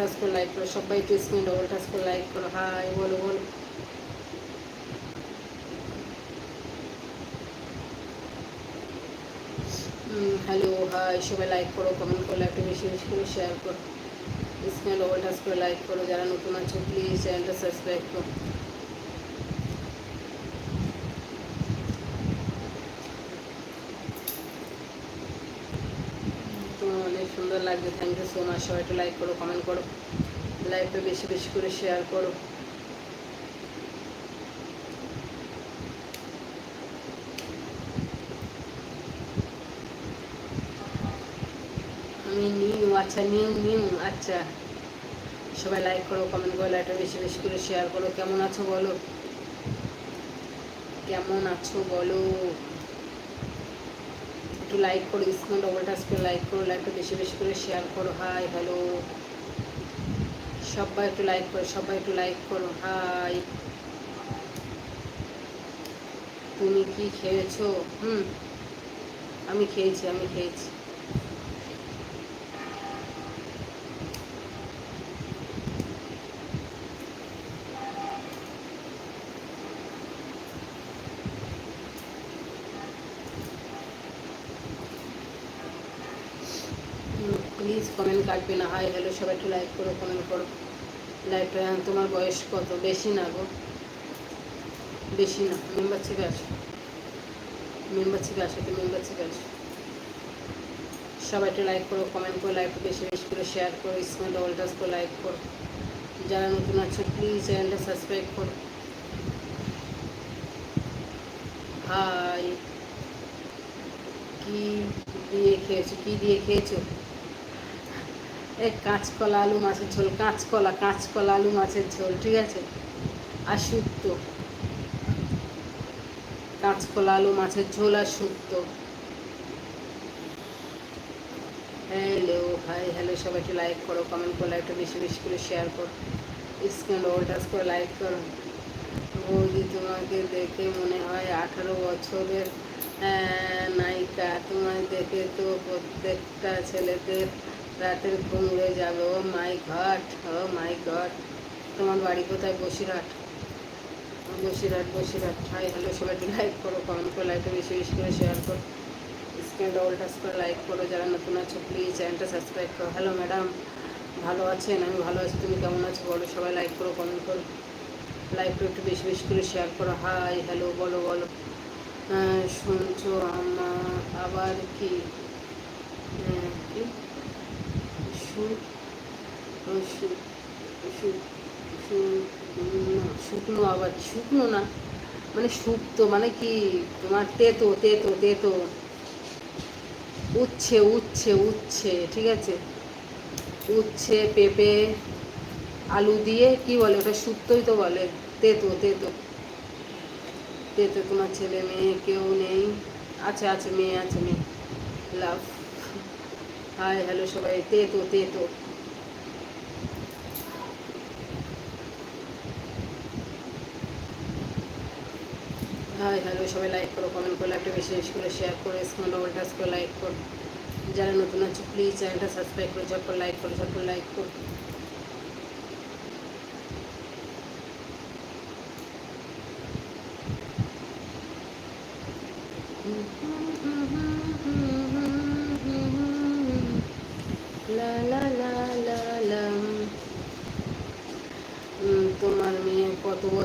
Touch করে like করো, সবাই একটু স্ক্রিন ডবল টাচ করে লাইক করো হাই বলো বলো। হ্যালো হাই সবাই লাইক করো কমেন্ট করো, একটু বেশি বেশি করে শেয়ার করো। স্ক্রিন ডবল টাচ করে লাইক করো, যারা নতুন আছো প্লিজ চ্যানেলটা সাবস্ক্রাইব করো তোমার অনেক সুন্দর লাগছে থ্যাংক ইউ সো মাচ সবাই একটু লাইক করো কমেন্ট করো। লাইভটা বেশি বেশি করে শেয়ার করো। আমি নিউ আচ্ছা নিউ নিউ আচ্ছা। সবাই লাইক করো কমেন্ট করো লাইভটা বেশি বেশি করে শেয়ার করো। কেমন আছো বলো? কেমন আছো বলো? একটু লাইক করো স্কুল ডবল করে লাইক করো লাইকটা বেশি বেশি করে শেয়ার করো হাই হ্যালো সবাই একটু লাইক করো সবাই একটু লাইক করো হাই তুমি কি খেয়েছো? হুম, আমি খেয়েছি আমি খেয়েছি। প্লিজ কমেন্ট কাটবে না, হাই হ্যালো সবাই একটু লাইক করো কমেন্ট করো। লাইভটা তোমার বয়স কত? বেশি না গো। বেশি না মেম্বার থেকে আসো। মেম্বার থেকে আসো তো মেম্বার থেকে আসো। সবাই একটু লাইক করো কমেন্ট করো লাইভটা বেশি বেশি করে শেয়ার করো স্ক্রিন ডবল টাচ করে লাইক করো। যারা নতুন আছো প্লিজ চ্যানেলটা সাবস্ক্রাইব করো। হাই, কি দিয়ে খেয়েছো, কি দিয়ে খেয়েছো? এই কাঁচকলা, আলু মাছের ঝোল, কাঁচকলা কাঁচকলা, আলু মাছের ঝোল, ঠিক আছে? আর শুক্তো। কাঁচকলা, আলু মাছের ঝোল আর শুক্তো। হ্যালো হাই হ্যালো সবাই একটু লাইক করো কমেন্ট করো লাইকটা বেশি বেশি করে শেয়ার করো। স্ক্রিন টাচ করে লাইক করো। বৌদি, তোমাকে দেখে মনে হয় আঠারো বছরের নায়িকা। তোমায় দেখে তো প্রত্যেকটা ছেলেদের রাতের ঘুম উড়ে যাবে ও মাই ঘট ও মাই ঘট তোমার বাড়ি কোথায়? বসিরহাট। বসিরহাট বসিরহাট। হাই হ্যালো সবাই লাইক করো কমেন্ট করো লাইকটা বেশি বেশি করে শেয়ার করো। স্ক্রিন ডবল টাচ করে লাইক করো যারা নতুন আছো প্লিজ চ্যানেলটা সাবস্ক্রাইব করো। হ্যালো ম্যাডাম ভালো আছেন? আমি ভালো আছি তুমি কেমন আছো? বলো সবাই লাইক করো কমেন্ট করো। লাইকটা একটু বেশি বেশি করে শেয়ার করো। হাই হ্যালো বলো বলো। শুনছো আমার আবার কি? আহ, কি? শুকনো আবার শুকনো না মানে শুক্তো মানে কি তোমার তেতো তেতো তেতো উচ্ছে উচ্ছে উচ্ছে ঠিক আছে উচ্ছে পেঁপে আলু দিয়ে কি বলে ওটা শুক্তোই তো বলে তেতো তেতো তেতো তোমার ছেলে মেয়ে কেউ নেই আছে আছে মেয়ে আছে মেয়ে লাভ হাই হ্যালো সবাই। দে তো হাই হ্যালো সবাই লাইক করো কমেন্ট করো একটা বেশি বেশি করে শেয়ার করো স্ক্রিন লাইক করো যারা নতুন আছে প্লিজ চ্যানেলটা সাবস্ক্রাইব করে, ঝটপট লাইক করো, ঝটপট লাইক করো।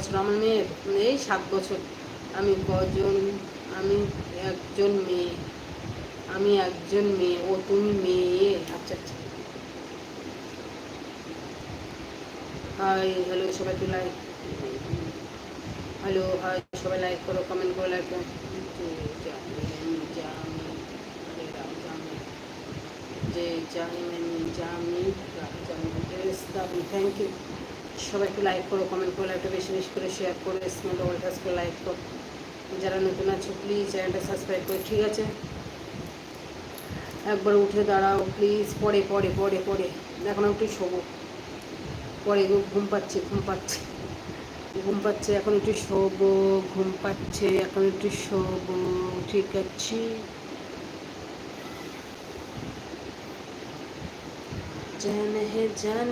বছর আমার মেয়ে এই সাত বছর। আমি কজন, আমি একজন মেয়ে। আমি একজন মেয়ে, ও তুমি মেয়ে। আচ্ছা আচ্ছা। হাই হ্যালো সবাই একটু লাইক হ্যালো হাই সবাই লাইক করো কমেন্ট করো লাইক করো। যে জামিন জামি জামি। থ্যাংক ইউ সবাই একটু লাইক করো কমেন্ট করো একটা বেশি বেশি করে শেয়ার করো ডবল টাচ করে লাইক করো। যারা নতুন আছো প্লিজ চ্যানেলটা সাবস্ক্রাইব করো, ঠিক আছে? একবার উঠে দাঁড়াও প্লিজ পরে পরে পরে পরে। এখন একটু শোবো। পরে ঘুম পাচ্ছে ঘুম পাচ্ছে। ঘুম পাচ্ছে, এখন একটু শোবো, ঘুম পাচ্ছে, এখন একটু শোবো, ঠিক আছে। জান হে জান